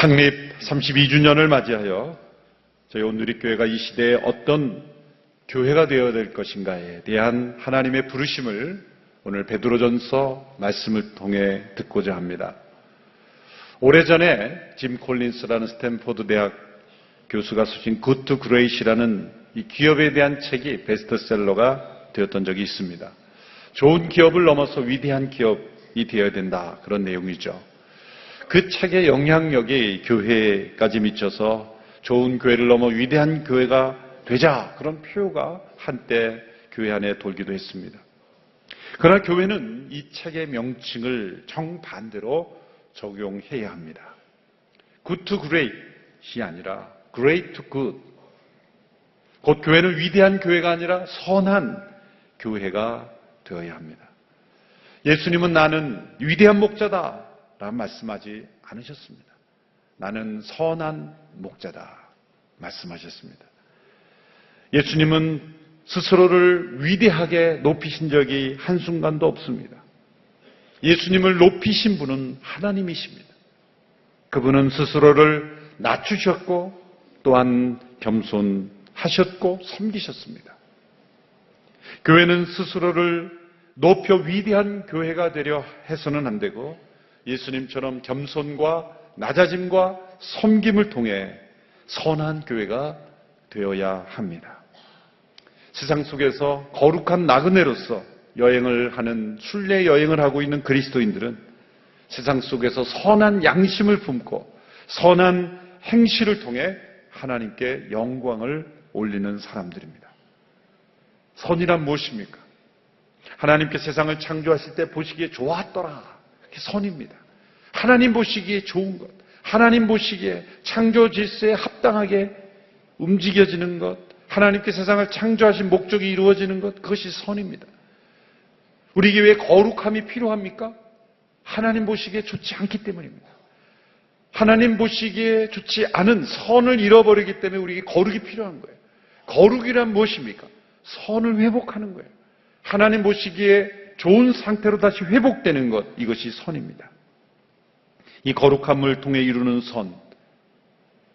창립 32주년을 맞이하여 저희 온누리교회가 이 시대에 어떤 교회가 되어야 될 것인가에 대한 하나님의 부르심을 오늘 베드로전서 말씀을 통해 듣고자 합니다. 오래전에 짐 콜린스라는 스탠포드 대학 교수가 쓰신 굿투 그레이시라는 이 기업에 대한 책이 베스트셀러가 되었던 적이 있습니다. 좋은 기업을 넘어서 위대한 기업이 되어야 된다. 그런 내용이죠. 그 책의 영향력이 교회까지 미쳐서 좋은 교회를 넘어 위대한 교회가 되자. 그런 표가 한때 교회 안에 돌기도 했습니다. 그러나 교회는 이 책의 명칭을 정반대로 적용해야 합니다. good to great이 아니라 great to good. 곧 교회는 위대한 교회가 아니라 선한 교회가 되어야 합니다. 예수님은 나는 위대한 목자다. 라는 말씀하지 않으셨습니다. 나는 선한 목자다. 말씀하셨습니다. 예수님은 스스로를 위대하게 높이신 적이 한순간도 없습니다. 예수님을 높이신 분은 하나님이십니다. 그분은 스스로를 낮추셨고 또한 겸손하셨고 섬기셨습니다. 교회는 스스로를 높여 위대한 교회가 되려 해서는 안 되고 예수님처럼 겸손과 낮아짐과 섬김을 통해 선한 교회가 되어야 합니다. 세상 속에서 거룩한 나그네로서 여행을 하는 순례 여행을 하고 있는 그리스도인들은 세상 속에서 선한 양심을 품고 선한 행실을 통해 하나님께 영광을 올리는 사람들입니다. 선이란 무엇입니까? 하나님께 세상을 창조하실 때 보시기에 좋았더라. 선입니다. 하나님 보시기에 좋은 것, 하나님 보시기에 창조 질서에 합당하게 움직여지는 것, 하나님께 세상을 창조하신 목적이 이루어지는 것, 그것이 선입니다. 우리에게 왜 거룩함이 필요합니까? 하나님 보시기에 좋지 않기 때문입니다. 하나님 보시기에 좋지 않은 선을 잃어버리기 때문에 우리에게 거룩이 필요한 거예요. 거룩이란 무엇입니까? 선을 회복하는 거예요. 하나님 보시기에 좋은 상태로 다시 회복되는 것, 이것이 선입니다. 이 거룩함을 통해 이루는 선,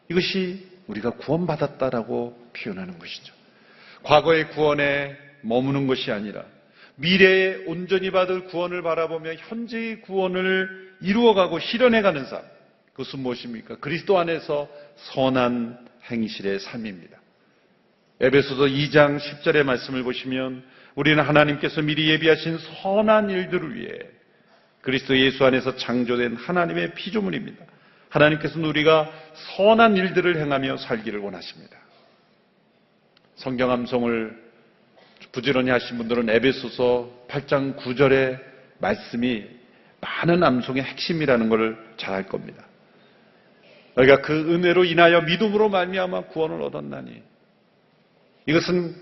이것이 우리가 구원받았다라고 표현하는 것이죠. 과거의 구원에 머무는 것이 아니라 미래에 온전히 받을 구원을 바라보며 현재의 구원을 이루어가고 실현해가는 삶. 그것은 무엇입니까? 그리스도 안에서 선한 행실의 삶입니다. 에베소서 2장 10절의 말씀을 보시면 우리는 하나님께서 미리 예비하신 선한 일들을 위해 그리스도 예수 안에서 창조된 하나님의 피조물입니다. 하나님께서는 우리가 선한 일들을 행하며 살기를 원하십니다. 성경 암송을 부지런히 하신 분들은 에베소서 8장 9절의 말씀이 많은 암송의 핵심이라는 것을 잘 알 겁니다. 너희가 그 은혜로 인하여 믿음으로 말미암아 구원을 얻었나니 이것은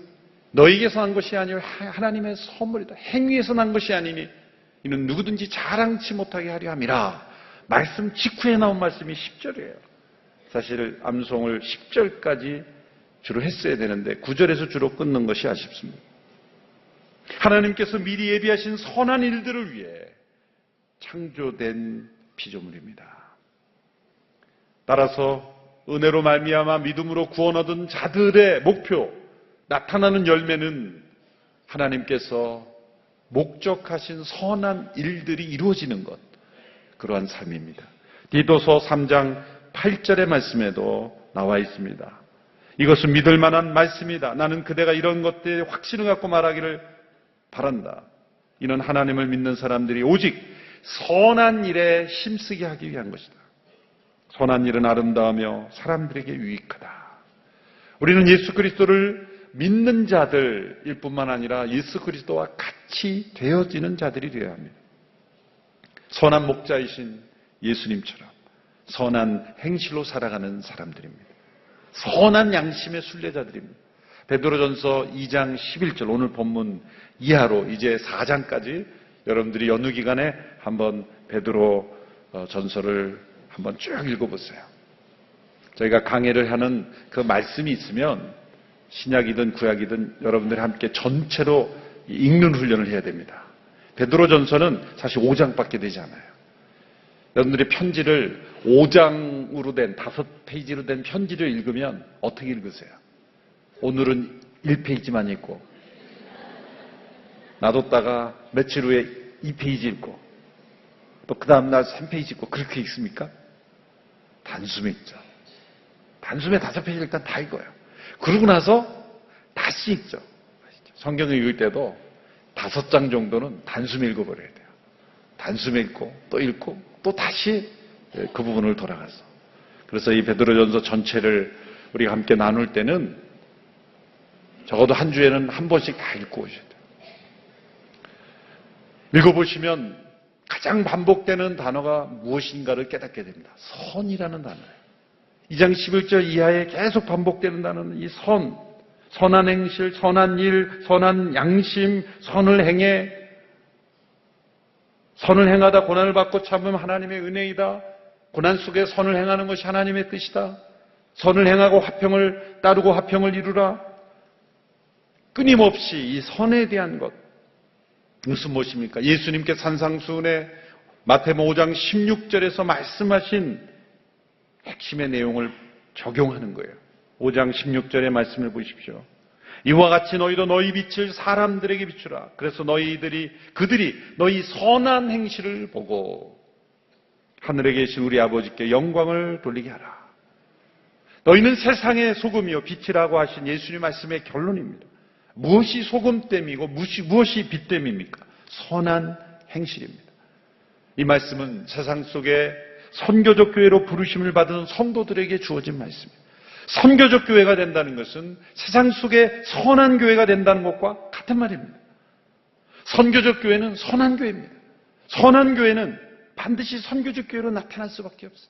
너희에게서 난 것이 아니라 하나님의 선물이다. 행위에서 난 것이 아니니 이는 누구든지 자랑치 못하게 하려 함이라. 말씀 직후에 나온 말씀이 10절이에요. 사실 암송을 10절까지 주로 했어야 되는데 9절에서 주로 끊는 것이 아쉽습니다. 하나님께서 미리 예비하신 선한 일들을 위해 창조된 피조물입니다. 따라서 은혜로 말미암아 믿음으로 구원 얻은 자들의 목표 나타나는 열매는 하나님께서 목적하신 선한 일들이 이루어지는 것 그러한 삶입니다. 디도서 3장 8절의 말씀에도 나와 있습니다. 이것은 믿을 만한 말씀이다. 나는 그대가 이런 것들에 확신을 갖고 말하기를 바란다. 이는 하나님을 믿는 사람들이 오직 선한 일에 힘쓰게 하기 위한 것이다. 선한 일은 아름다우며 사람들에게 유익하다. 우리는 예수 그리스도를 믿는 자들일 뿐만 아니라 예수 그리스도와 같이 되어지는 자들이 되어야 합니다. 선한 목자이신 예수님처럼 선한 행실로 살아가는 사람들입니다. 선한 양심의 순례자들입니다. 베드로전서 2장 11절 오늘 본문 이하로 이제 4장까지 여러분들이 연휴 기간에 한번 베드로 어, 전서를 한번 쭉 읽어보세요. 저희가 강해를 하는 그 말씀이 있으면 신약이든 구약이든 여러분들이 함께 전체로 읽는 훈련을 해야 됩니다. 베드로 전서는 사실 5장밖에 되지 않아요. 여러분들이 편지를 5장으로 된, 5페이지로 된 편지를 읽으면 어떻게 읽으세요? 오늘은 1페이지만 읽고, 놔뒀다가 며칠 후에 2페이지 읽고, 또 그 다음날 3페이지 읽고, 그렇게 읽습니까? 단숨에 읽죠. 단숨에 5페이지 일단 다 읽어요. 그러고 나서 다시 읽죠. 성경을 읽을 때도 다섯 장 정도는 단숨에 읽어버려야 돼요. 단숨에 읽고, 또 읽고, 또 다시 그 부분을 돌아가서. 그래서 이 베드로전서 전체를 우리가 함께 나눌 때는 적어도 한 주에는 한 번씩 다 읽고 오셔야 돼요. 읽어보시면 가장 반복되는 단어가 무엇인가를 깨닫게 됩니다. 선이라는 단어예요. 2장 11절 이하에 계속 반복되는 단어는 이 선, 선한 행실, 선한 일, 선한 양심, 선을 행해, 선을 행하다 고난을 받고 참으면 하나님의 은혜이다. 고난 속에 선을 행하는 것이 하나님의 뜻이다. 선을 행하고 화평을 따르고 화평을 이루라. 끊임없이 이 선에 대한 것. 무슨 무엇입니까? 예수님께 산상수훈에 마태복 5장 16절에서 말씀하신 핵심의 내용을 적용하는 거예요. 5장 16절의 말씀을 보십시오. 이와 같이 너희도 너희 빛을 사람들에게 비추라. 그래서 너희들이 그들이 너희 선한 행실을 보고 하늘에 계신 우리 아버지께 영광을 돌리게 하라. 너희는 세상의 소금이요 빛이라고 하신 예수님 말씀의 결론입니다. 무엇이 소금댐이고 무엇이, 빛댐입니까? 선한 행실입니다. 이 말씀은 세상 속에 선교적 교회로 부르심을 받은 성도들에게 주어진 말씀입니다. 선교적 교회가 된다는 것은 세상 속에 선한 교회가 된다는 것과 같은 말입니다. 선교적 교회는 선한 교회입니다. 선한 교회는 반드시 선교적 교회로 나타날 수밖에 없어요.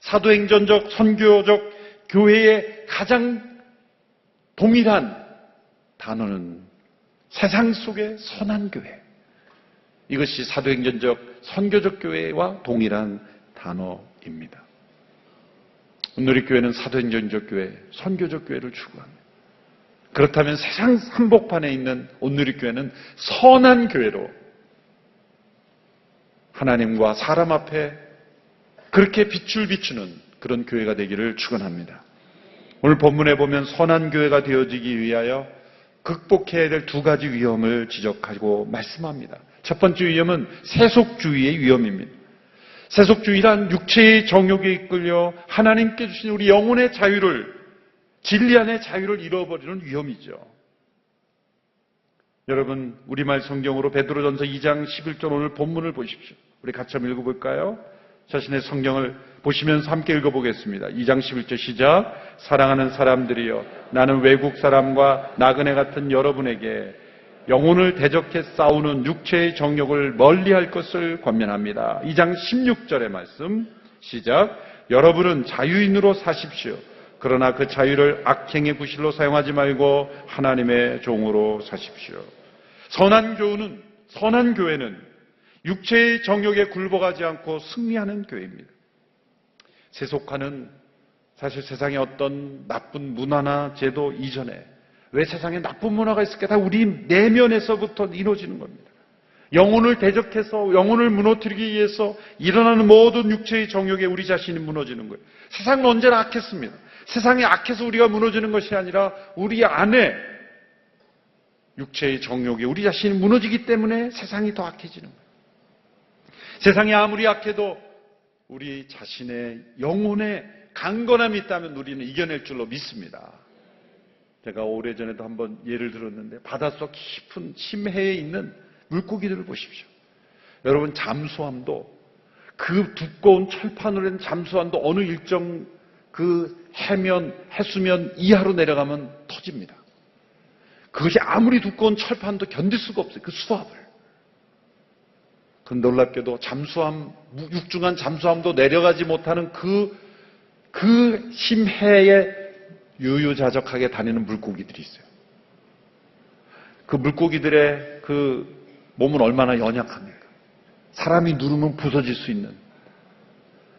사도행전적 선교적 교회의 가장 동일한 단어는 세상 속의 선한 교회. 이것이 사도행전적 선교적 교회와 동일한 단어입니다. 오늘의 교회는 사도행전적 교회, 선교적 교회를 추구합니다. 그렇다면 세상 한복판에 있는 오늘의 교회는 선한 교회로 하나님과 사람 앞에 그렇게 빛을 비추는 그런 교회가 되기를 축원합니다. 오늘 본문에 보면 선한 교회가 되어지기 위하여 극복해야 될 두 가지 위험을 지적하고 말씀합니다. 첫 번째 위험은 세속주의의 위험입니다. 세속주의란 육체의 정욕에 이끌려 하나님께 주신 우리 영혼의 자유를 진리 안의 자유를 잃어버리는 위험이죠. 여러분 우리말 성경으로 베드로전서 2장 11절 오늘 본문을 보십시오. 우리 같이 한번 읽어볼까요? 자신의 성경을 보시면서 함께 읽어보겠습니다. 2장 11절 시작. 사랑하는 사람들이여 나는 외국 사람과 나그네 같은 여러분에게 영혼을 대적해 싸우는 육체의 정욕을 멀리할 것을 권면합니다. 2장 16절의 말씀 시작. 여러분은 자유인으로 사십시오. 그러나 그 자유를 악행의 구실로 사용하지 말고 하나님의 종으로 사십시오. 선한 교회는 선한 교회는 육체의 정욕에 굴복하지 않고 승리하는 교회입니다. 세속화는 사실 세상의 어떤 나쁜 문화나 제도 이전에 왜 세상에 나쁜 문화가 있을까? 다 우리 내면에서부터 이루어지는 겁니다. 영혼을 대적해서 영혼을 무너뜨리기 위해서 일어나는 모든 육체의 정욕에 우리 자신이 무너지는 거예요. 세상은 언제나 악했습니다. 세상이 악해서 우리가 무너지는 것이 아니라 우리 안에 육체의 정욕에 우리 자신이 무너지기 때문에 세상이 더 악해지는 거예요. 세상이 아무리 악해도 우리 자신의 영혼에 강건함이 있다면 우리는 이겨낼 줄로 믿습니다. 제가 오래전에도 한번 예를 들었는데 바닷속 깊은 심해에 있는 물고기들을 보십시오. 여러분 잠수함도 그 두꺼운 철판으로 된 잠수함도 어느 일정 그 해면 해수면 이하로 내려가면 터집니다. 그것이 아무리 두꺼운 철판도 견딜 수가 없어요. 그 수압을. 그 놀랍게도 잠수함 육중한 잠수함도 내려가지 못하는 그, 그 심해에 유유자적하게 다니는 물고기들이 있어요. 그 물고기들의 그 몸은 얼마나 연약합니까? 사람이 누르면 부서질 수 있는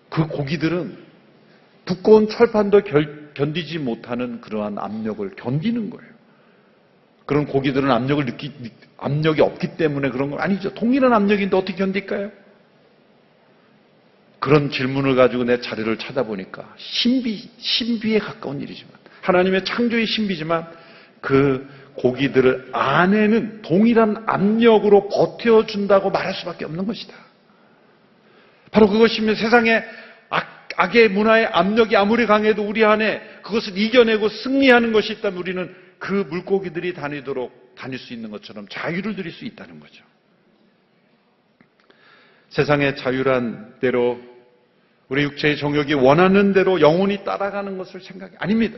그 고기들은 두꺼운 철판도 결, 견디지 못하는 그러한 압력을 견디는 거예요. 그런 고기들은 압력을 느끼, 압력이 없기 때문에 그런 건 아니죠. 동일한 압력인데 어떻게 견딜까요? 그런 질문을 가지고 내 자료를 찾아보니까 신비, 신비에 가까운 일이지만 하나님의 창조의 신비지만 그 고기들을 안에는 동일한 압력으로 버텨준다고 말할 수밖에 없는 것이다. 바로 그것이면 세상에 악, 악의 문화의 압력이 아무리 강해도 우리 안에 그것을 이겨내고 승리하는 것이 있다면 우리는 그 물고기들이 다니도록 다닐 수 있는 것처럼 자유를 누릴 수 있다는 거죠. 세상의 자유란 대로 우리 육체의 정욕이 원하는 대로 영혼이 따라가는 것을 생각이 아닙니다.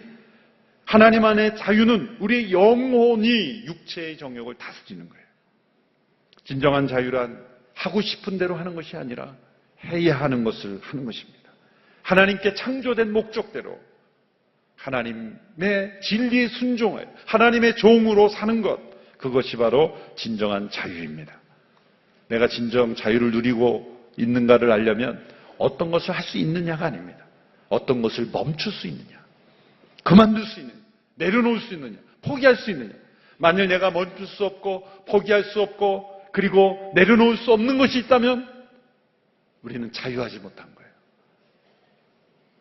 하나님 안의 자유는 우리 영혼이 육체의 정욕을 다스리는 거예요. 진정한 자유란 하고 싶은 대로 하는 것이 아니라 해야 하는 것을 하는 것입니다. 하나님께 창조된 목적대로 하나님의 진리에 순종해 하나님의 종으로 사는 것 그것이 바로 진정한 자유입니다. 내가 진정 자유를 누리고 있는가를 알려면 어떤 것을 할 수 있느냐가 아닙니다. 어떤 것을 멈출 수 있느냐. 그만둘 수 있느냐. 내려놓을 수 있느냐. 포기할 수 있느냐. 만일 내가 멈출 수 없고 포기할 수 없고 그리고 내려놓을 수 없는 것이 있다면 우리는 자유하지 못한 거예요.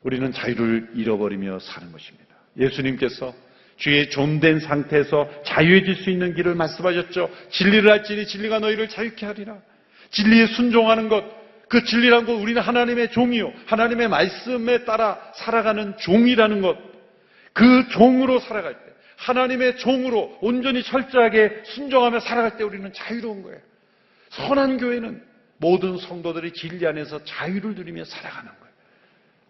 우리는 자유를 잃어버리며 사는 것입니다. 예수님께서 주의 존된 상태에서 자유해질 수 있는 길을 말씀하셨죠. 진리를 알지니 진리가 너희를 자유케 하리라. 진리에 순종하는 것, 그 진리란 건 우리는 하나님의 종이요. 하나님의 말씀에 따라 살아가는 종이라는 것. 그 종으로 살아갈 때, 하나님의 종으로 온전히 철저하게 순종하며 살아갈 때 우리는 자유로운 거예요. 선한 교회는 모든 성도들이 진리 안에서 자유를 누리며 살아가는 거예요.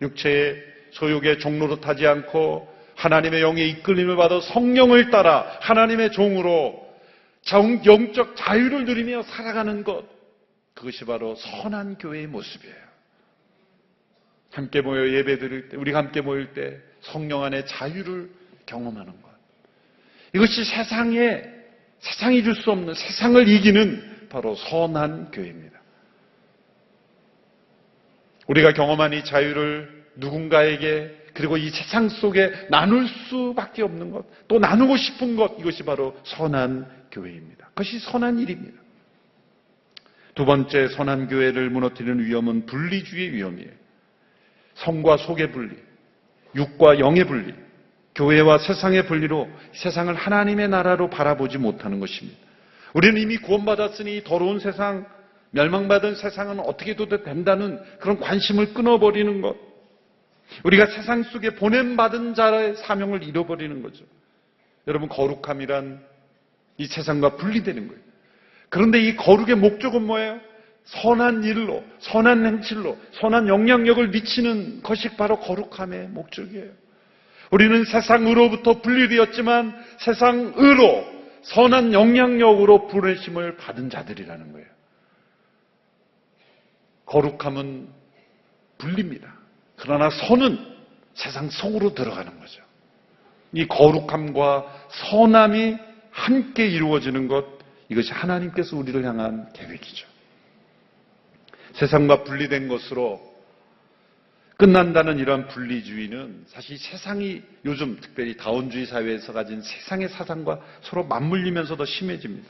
육체의 소욕의 종로로 타지 않고 하나님의 영의 이끌림을 받아 성령을 따라 하나님의 종으로 정- 영적 자유를 누리며 살아가는 것. 그것이 바로 선한 교회의 모습이에요. 함께 모여 예배 드릴 때, 우리가 함께 모일 때 성령 안에 자유를 경험하는 것. 이것이 세상에, 세상이 줄 수 없는 세상을 이기는 바로 선한 교회입니다. 우리가 경험한 이 자유를 누군가에게 그리고 이 세상 속에 나눌 수밖에 없는 것, 또 나누고 싶은 것, 이것이 바로 선한 교회입니다. 그것이 선한 일입니다. 두 번째 선한 교회를 무너뜨리는 위험은 분리주의의 위험이에요. 성과 속의 분리, 육과 영의 분리, 교회와 세상의 분리로 세상을 하나님의 나라로 바라보지 못하는 것입니다. 우리는 이미 구원받았으니 더러운 세상, 멸망받은 세상은 어떻게 해도 된다는 그런 관심을 끊어버리는 것. 우리가 세상 속에 보냄받은 자의 사명을 잃어버리는 거죠. 여러분, 거룩함이란 이 세상과 분리되는 거예요. 그런데 이 거룩의 목적은 뭐예요? 선한 일로, 선한 행실로, 선한 영향력을 미치는 것이 바로 거룩함의 목적이에요. 우리는 세상으로부터 분리되었지만 세상으로 선한 영향력으로 부르심을 받은 자들이라는 거예요. 거룩함은 분리입니다. 그러나 선은 세상 속으로 들어가는 거죠. 이 거룩함과 선함이 함께 이루어지는 것, 이것이 하나님께서 우리를 향한 계획이죠. 세상과 분리된 것으로 끝난다는 이러한 분리주의는 사실 세상이 요즘 특별히 다원주의 사회에서 가진 세상의 사상과 서로 맞물리면서 더 심해집니다.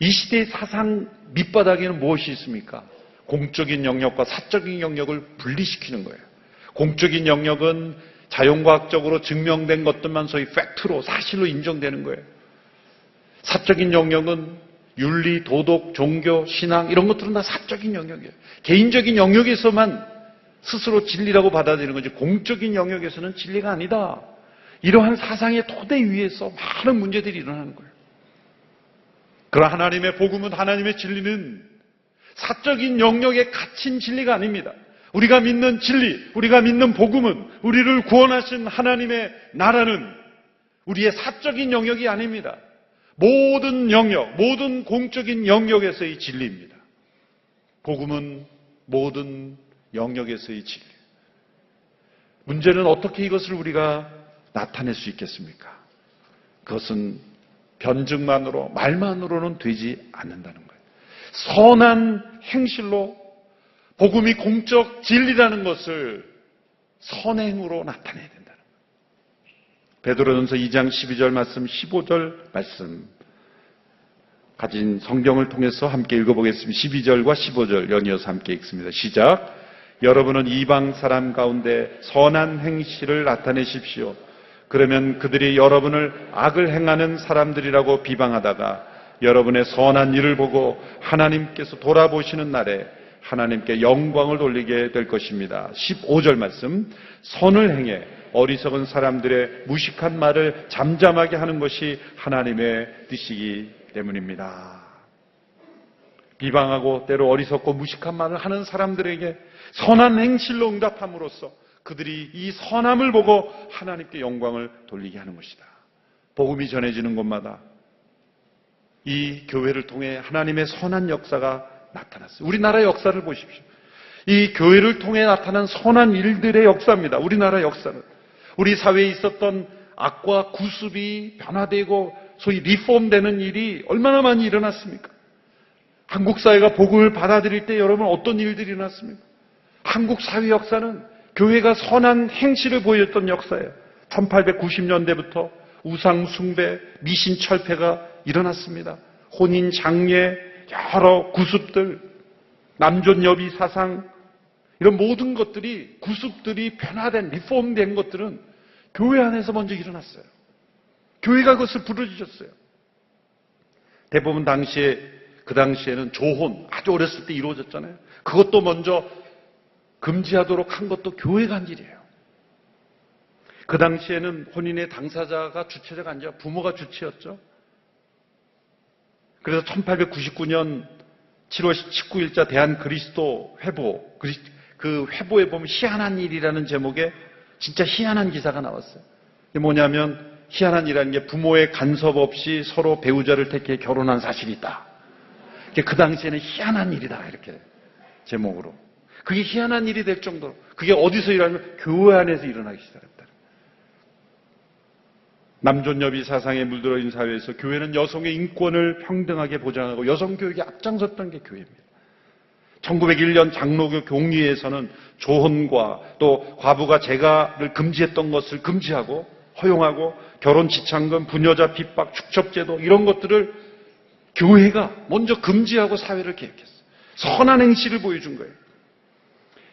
이 시대의 사상 밑바닥에는 무엇이 있습니까? 공적인 영역과 사적인 영역을 분리시키는 거예요. 공적인 영역은 자연과학적으로 증명된 것들만 소위 팩트로 사실로 인정되는 거예요. 사적인 영역은 윤리, 도덕, 종교, 신앙 이런 것들은 다 사적인 영역이에요. 개인적인 영역에서만 스스로 진리라고 받아들이는 거지 공적인 영역에서는 진리가 아니다. 이러한 사상의 토대 위에서 많은 문제들이 일어나는 거예요. 그러나 하나님의 복음은 하나님의 진리는 사적인 영역에 갇힌 진리가 아닙니다. 우리가 믿는 진리, 우리가 믿는 복음은 우리를 구원하신 하나님의 나라는 우리의 사적인 영역이 아닙니다. 모든 영역, 모든 공적인 영역에서의 진리입니다. 복음은 모든 영역에서의 진리. 문제는 어떻게 이것을 우리가 나타낼 수 있겠습니까? 그것은 변증만으로, 말만으로는 되지 않는다는 거예요. 선한 행실로 복음이 공적 진리라는 것을 선행으로 나타내야 거예요. 베드로전서 2장 12절 말씀, 15절 말씀 가진 성경을 통해서 함께 읽어보겠습니다. 12절과 15절 연이어서 함께 읽습니다. 시작. 여러분은 이방 사람 가운데 선한 행실을 나타내십시오. 그러면 그들이 여러분을 악을 행하는 사람들이라고 비방하다가 여러분의 선한 일을 보고 하나님께서 돌아보시는 날에 하나님께 영광을 돌리게 될 것입니다. 15절 말씀. 선을 행해 어리석은 사람들의 무식한 말을 잠잠하게 하는 것이 하나님의 뜻이기 때문입니다. 비방하고 때로 어리석고 무식한 말을 하는 사람들에게 선한 행실로 응답함으로써 그들이 이 선함을 보고 하나님께 영광을 돌리게 하는 것이다. 복음이 전해지는 곳마다 이 교회를 통해 하나님의 선한 역사가 나타났어요. 우리나라 역사를 보십시오. 이 교회를 통해 나타난 선한 일들의 역사입니다. 우리나라 역사는. 우리 사회에 있었던 악과 구습이 변화되고 소위 리폼되는 일이 얼마나 많이 일어났습니까? 한국 사회가 복음을 받아들일 때 여러분 어떤 일들이 일어났습니까? 한국 사회 역사는 교회가 선한 행실을 보였던 역사예요. 1890년대부터 우상 숭배, 미신 철폐가 일어났습니다. 혼인 장례, 여러 구습들, 남존 여비 사상 이런 모든 것들이 구습들이 변화된 리폼된 것들은 교회 안에서 먼저 일어났어요. 교회가 그것을 부르짖었어요. 대부분 당시에 그 당시에는 조혼 아주 어렸을 때 이루어졌잖아요. 그것도 먼저 금지하도록 한 것도 교회가 한 일이에요. 그 당시에는 혼인의 당사자가 주체자가 아니라 부모가 주체였죠. 그래서 1899년 7월 19일자 대한 그리스도 회보, 그 회보에 보면 희한한 일이라는 제목에 진짜 희한한 기사가 나왔어요. 이게 뭐냐면 희한한 일이라는 게 부모의 간섭 없이 서로 배우자를 택해 결혼한 사실이 있다. 그 당시에는 희한한 일이다. 이렇게 제목으로. 그게 희한한 일이 될 정도로. 그게 어디서 일어나면 교회 안에서 일어나기 시작했다. 남존여비 사상에 물들어 있는 사회에서 교회는 여성의 인권을 평등하게 보장하고 여성 교육에 앞장섰던 게 교회입니다. 1901년 장로교 공의회에서는 조혼과 또 과부가 재가를 금지했던 것을 금지하고 허용하고 결혼 지창금, 부녀자 핍박, 축첩제도 이런 것들을 교회가 먼저 금지하고 사회를 개혁했어요. 선한 행실을 보여준 거예요.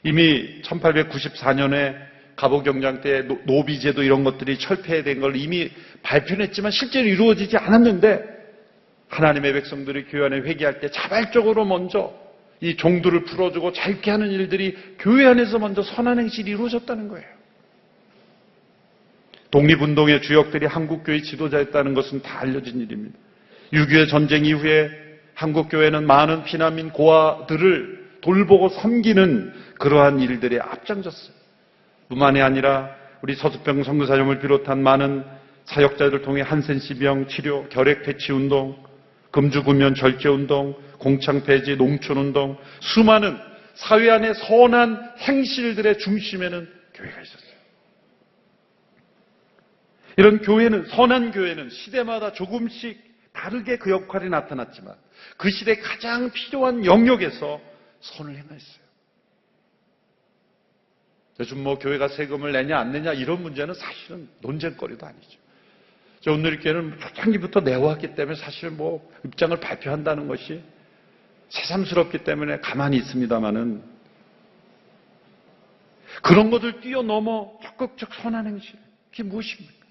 이미 1894년에 갑오경장 때 노비제도 이런 것들이 철폐된 걸 이미 발표했지만 실제로 이루어지지 않았는데 하나님의 백성들이 교회 안에 회개할 때 자발적으로 먼저 이 종들을 풀어주고 짧게 하는 일들이 교회 안에서 먼저 선한 행실이 이루어졌다는 거예요. 독립운동의 주역들이 한국교회 지도자였다는 것은 다 알려진 일입니다. 6.25 전쟁 이후에 한국교회는 많은 피난민 고아들을 돌보고 섬기는 그러한 일들에 앞장섰어요. 뿐만이 아니라 우리 서수병 선교사님을 비롯한 많은 사역자들을 통해 한센 시병 치료, 결핵 퇴치 운동, 금주구면 절제 운동, 공창 폐지, 농촌 운동, 수많은 사회 안의 선한 행실들의 중심에는 교회가 있었어요. 이런 교회는 선한 교회는 시대마다 조금씩 다르게 그 역할이 나타났지만 그 시대 가장 필요한 영역에서 선을 행했어요. 요즘 뭐 교회가 세금을 내냐 안 내냐 이런 문제는 사실은 논쟁거리도 아니죠. 저 오늘 교회는 초창기부터 내왔기 때문에 사실 뭐 입장을 발표한다는 것이 새삼스럽기 때문에 가만히 있습니다만은 그런 것을 뛰어넘어 적극적 선한 행실 그게 무엇입니까?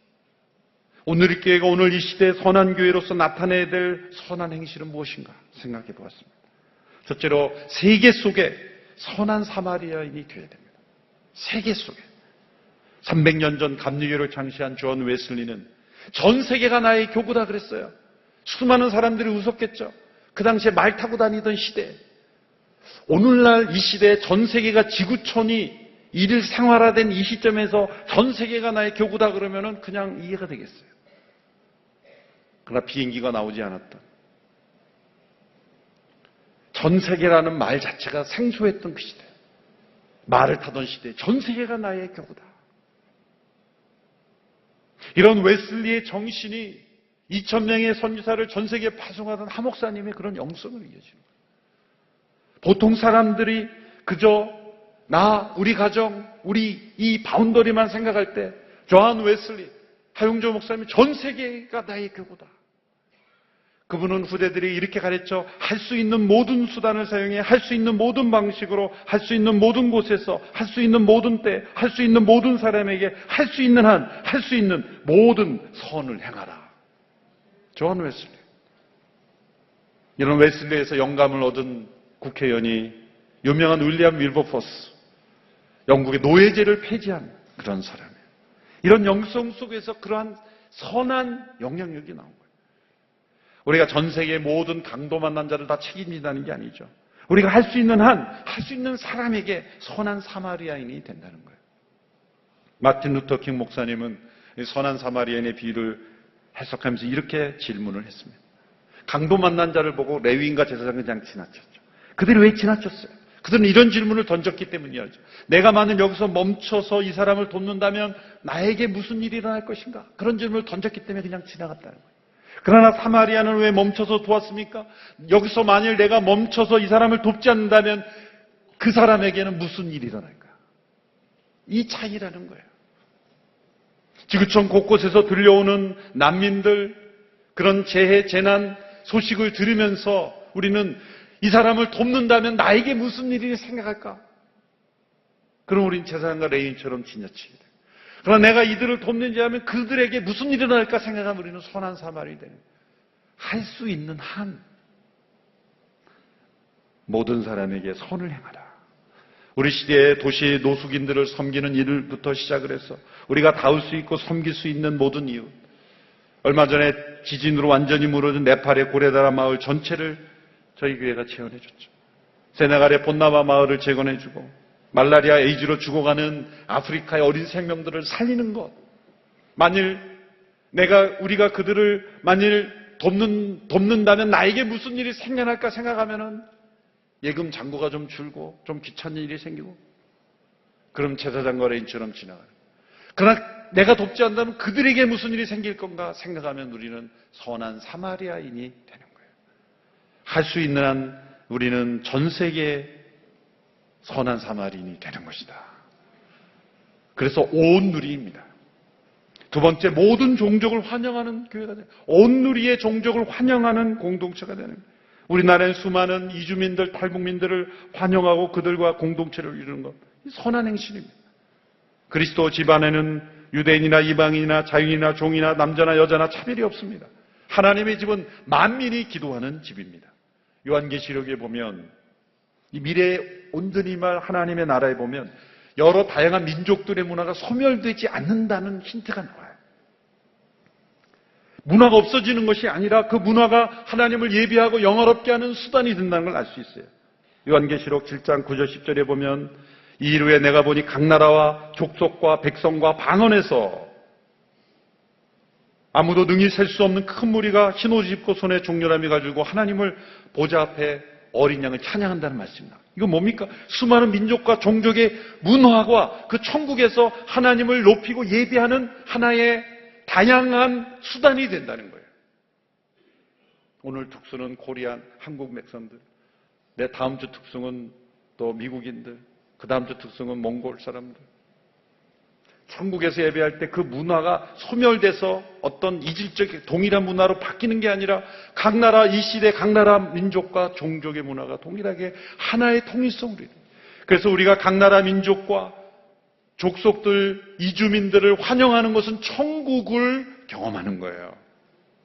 오늘 교회가 오늘 이 시대의 선한 교회로서 나타내야 될 선한 행실은 무엇인가 생각해 보았습니다. 첫째로 세계 속에 선한 사마리아인이 되어야 됩니다. 세계 속에. 300년 전 감리교를 창시한 존 웨슬리는 전 세계가 나의 교구다 그랬어요. 수많은 사람들이 웃었겠죠. 그 당시에 말 타고 다니던 시대. 오늘날 이 시대에 전 세계가 지구촌이 일 생활화된 이 시점에서 전 세계가 나의 교구다 그러면은 그냥 이해가 되겠어요. 그러나 비행기가 나오지 않았던 전 세계라는 말 자체가 생소했던 그 시대. 말을 타던 시대, 전 세계가 나의 교구다. 이런 웨슬리의 정신이 2천명의 선지사를 전 세계에 파송하던 하목사님의 그런 영성을 이어지는 거예요. 보통 사람들이 그저 나, 우리 가정, 우리 이 바운더리만 생각할 때 조한 웨슬리, 하용조 목사님이 전 세계가 나의 교구다. 그분은 후대들이 이렇게 가르쳐 할 수 있는 모든 수단을 사용해 할 수 있는 모든 방식으로 할 수 있는 모든 곳에서 할 수 있는 모든 때 할 수 있는 모든 사람에게 할 수 있는 한 할 수 있는 모든 선을 행하라. 조한 웨슬리. 이런 웨슬리에서 영감을 얻은 국회의원이 유명한 윌리엄 윌버포스. 영국의 노예제를 폐지한 그런 사람이에요. 이런 영성 속에서 그러한 선한 영향력이 나온 거예요. 우리가 전 세계 모든 강도 만난 자를 다 책임진다는 게 아니죠. 우리가 할 수 있는 한, 할 수 있는 사람에게 선한 사마리아인이 된다는 거예요. 마틴 루터 킹 목사님은 이 선한 사마리아인의 비유를 해석하면서 이렇게 질문을 했습니다. 강도 만난 자를 보고 레위인과 제사장은 그냥 지나쳤죠. 그들이 왜 지나쳤어요? 그들은 이런 질문을 던졌기 때문이었죠. 내가 만약 여기서 멈춰서 이 사람을 돕는다면 나에게 무슨 일이 일어날 것인가? 그런 질문을 던졌기 때문에 그냥 지나갔다는 거예요. 그러나 사마리아는 왜 멈춰서 도왔습니까? 여기서 만일 내가 멈춰서 이 사람을 돕지 않는다면 그 사람에게는 무슨 일이 일어날까? 이 차이라는 거예요. 지구촌 곳곳에서 들려오는 난민들, 그런 재해, 재난 소식을 들으면서 우리는 이 사람을 돕는다면 나에게 무슨 일이 생각할까? 그럼 우린 제사장과 레인처럼 지나치게 돼. 그러나 내가 이들을 돕는지 하면 그들에게 무슨 일이 일어날까 생각하면 우리는 선한 사말이 되는 할 수 있는 한 모든 사람에게 선을 행하라. 우리 시대의 도시 노숙인들을 섬기는 일부터 시작을 해서 우리가 닿을 수 있고 섬길 수 있는 모든 이유. 얼마 전에 지진으로 완전히 무너진 네팔의 고레다라 마을 전체를 저희 교회가 재현해줬죠. 세네갈의 본나바 마을을 재건해주고 말라리아 에이즈로 죽어가는 아프리카의 어린 생명들을 살리는 것. 만일 내가 우리가 그들을 만일 돕는 돕는다면 나에게 무슨 일이 생겨날까 생각하면은 예금 잔고가 좀 줄고 좀 귀찮은 일이 생기고 그럼 제사장과 레인처럼 지나가요. 그러나 내가 돕지 않는다면 그들에게 무슨 일이 생길 건가 생각하면 우리는 선한 사마리아인이 되는 거예요. 할 수 있는 한 우리는 전 세계 선한 사마리인이 되는 것이다. 그래서 온 누리입니다. 두 번째 모든 종족을 환영하는 교회가 되는 온 누리의 종족을 환영하는 공동체가 되는 거예요. 우리나라의 수많은 이주민들, 탈북민들을 환영하고 그들과 공동체를 이루는 것. 선한 행실입니다. 그리스도 집안에는 유대인이나 이방인이나 자유인이나 종이나 남자나 여자나 차별이 없습니다. 하나님의 집은 만민이 기도하는 집입니다. 요한계시록에 보면 이 미래에 온전히 말 하나님의 나라에 보면 여러 다양한 민족들의 문화가 소멸되지 않는다는 힌트가 나와요. 문화가 없어지는 것이 아니라 그 문화가 하나님을 예비하고 영화롭게 하는 수단이 된다는 걸 알 수 있어요. 요한계시록 7장 9절 10절에 보면 이 이후에 내가 보니 각 나라와 족속과 백성과 방언에서 아무도 능히 셀 수 없는 큰 무리가 입고 손에 종려람이 가지고 하나님을 보좌 앞에 어린 양을 찬양한다는 말씀입니다. 이거 뭡니까? 수많은 민족과 종족의 문화와 그 천국에서 하나님을 높이고 예비하는 하나의 다양한 수단이 된다는 거예요. 오늘 특수는 코리안, 한국 백성들. 내 다음 주 특성은 또 미국인들. 그 다음 주 특성은 몽골 사람들. 천국에서 예배할 때 그 문화가 소멸돼서 어떤 이질적 동일한 문화로 바뀌는 게 아니라 각 나라 이 시대 각 나라 민족과 종족의 문화가 동일하게 하나의 통일성으로 이루. 그래서 우리가 각 나라 민족과 족속들 이주민들을 환영하는 것은 천국을 경험하는 거예요.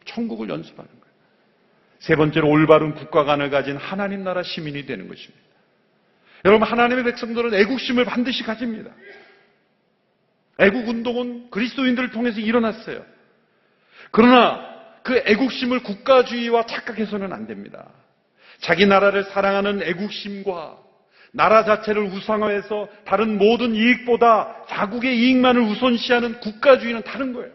천국을 연습하는 거예요. 세 번째로 올바른 국가관을 가진 하나님 나라 시민이 되는 것입니다. 여러분 하나님의 백성들은 애국심을 반드시 가집니다. 애국 운동은 그리스도인들을 통해서 일어났어요. 그러나 그 애국심을 국가주의와 착각해서는 안 됩니다. 자기 나라를 사랑하는 애국심과 나라 자체를 우상화해서 다른 모든 이익보다 자국의 이익만을 우선시하는 국가주의는 다른 거예요.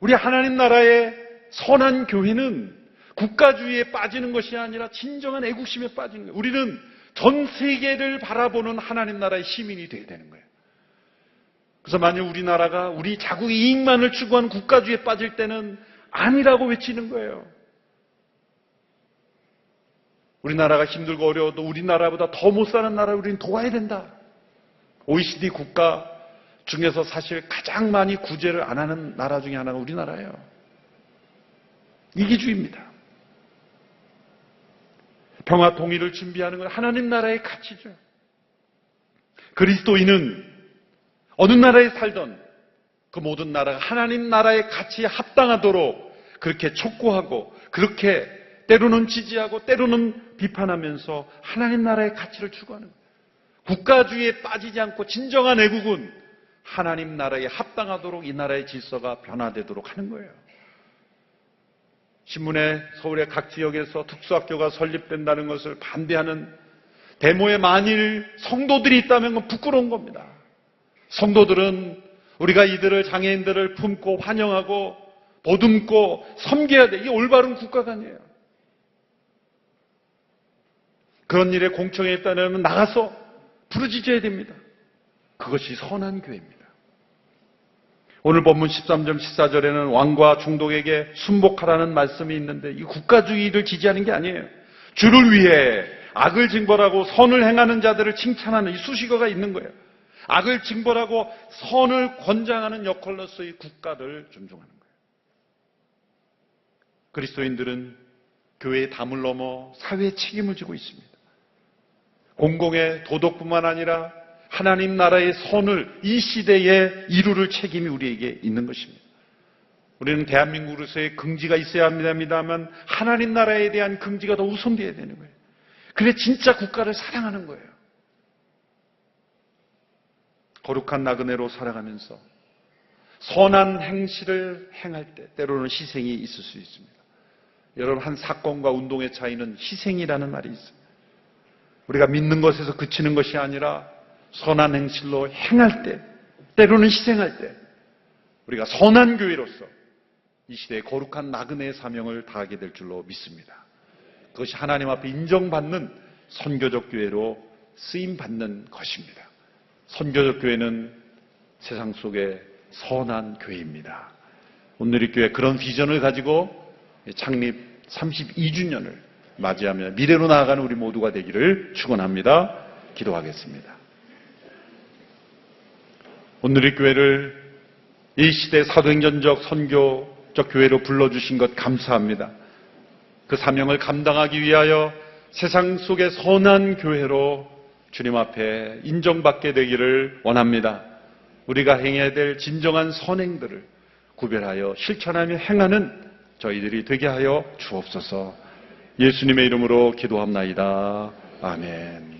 우리 하나님 나라의 선한 교회는 국가주의에 빠지는 것이 아니라 진정한 애국심에 빠지는 거예요. 우리는 전 세계를 바라보는 하나님 나라의 시민이 되어야 되는 거예요. 그래서 만약 우리나라가 우리 자국의 이익만을 추구하는 국가주의에 빠질 때는 아니라고 외치는 거예요. 우리나라가 힘들고 어려워도 우리나라보다 더 못 사는 나라를 우리는 도와야 된다. OECD 국가 중에서 사실 가장 많이 구제를 안 하는 나라 중에 하나가 우리나라예요. 이기주의입니다. 평화 통일을 준비하는 건 하나님 나라의 가치죠. 그리스도인은 어느 나라에 살던 그 모든 나라가 하나님 나라의 가치에 합당하도록 그렇게 촉구하고 그렇게 때로는 지지하고 때로는 비판하면서 하나님 나라의 가치를 추구하는 거예요. 국가주의에 빠지지 않고 진정한 애국은 하나님 나라에 합당하도록 이 나라의 질서가 변화되도록 하는 거예요. 신문에 서울의 각 지역에서 특수학교가 설립된다는 것을 반대하는 데모에 만일 성도들이 있다면 부끄러운 겁니다. 성도들은 우리가 이들을 장애인들을 품고 환영하고 보듬고 섬겨야 돼. 이게 올바른 국가관이에요. 그런 일에 공청회 있다면 나가서 부르짖어야 됩니다. 그것이 선한 교회입니다. 오늘 본문 13절 14절에는 왕과 중독에게 순복하라는 말씀이 있는데 이 국가주의를 지지하는 게 아니에요. 주를 위해 악을 징벌하고 선을 행하는 자들을 칭찬하는 이 수식어가 있는 거예요. 악을 징벌하고 선을 권장하는 역할로서의 국가를 존중하는 거예요. 그리스도인들은 교회의 담을 넘어 사회의 책임을 지고 있습니다. 공공의 도덕뿐만 아니라 하나님 나라의 선을 이 시대에 이루를 책임이 우리에게 있는 것입니다. 우리는 대한민국으로서의 긍지가 있어야 합니다만 하나님 나라에 대한 긍지가 더 우선되어야 되는 거예요. 그래 진짜 국가를 사랑하는 거예요. 거룩한 나그네로 살아가면서 선한 행실을 행할 때 때로는 희생이 있을 수 있습니다. 여러분 한 사건과 운동의 차이는 희생이라는 말이 있습니다. 우리가 믿는 것에서 그치는 것이 아니라 선한 행실로 행할 때, 때로는 희생할 때, 우리가 선한 교회로서 이 시대의 거룩한 나그네의 사명을 다하게 될 줄로 믿습니다. 그것이 하나님 앞에 인정받는 선교적 교회로 쓰임 받는 것입니다. 선교적 교회는 세상 속의 선한 교회입니다. 오늘 이 교회 그런 비전을 가지고 창립 32주년을 맞이하며 미래로 나아가는 우리 모두가 되기를 축원합니다. 기도하겠습니다. 오늘의 교회를 이 시대 사도행전적 선교적 교회로 불러주신 것 감사합니다. 그 사명을 감당하기 위하여 세상 속의 선한 교회로 주님 앞에 인정받게 되기를 원합니다. 우리가 행해야 될 진정한 선행들을 구별하여 실천하며 행하는 저희들이 되게 하여 주옵소서. 예수님의 이름으로 기도합나이다. 아멘.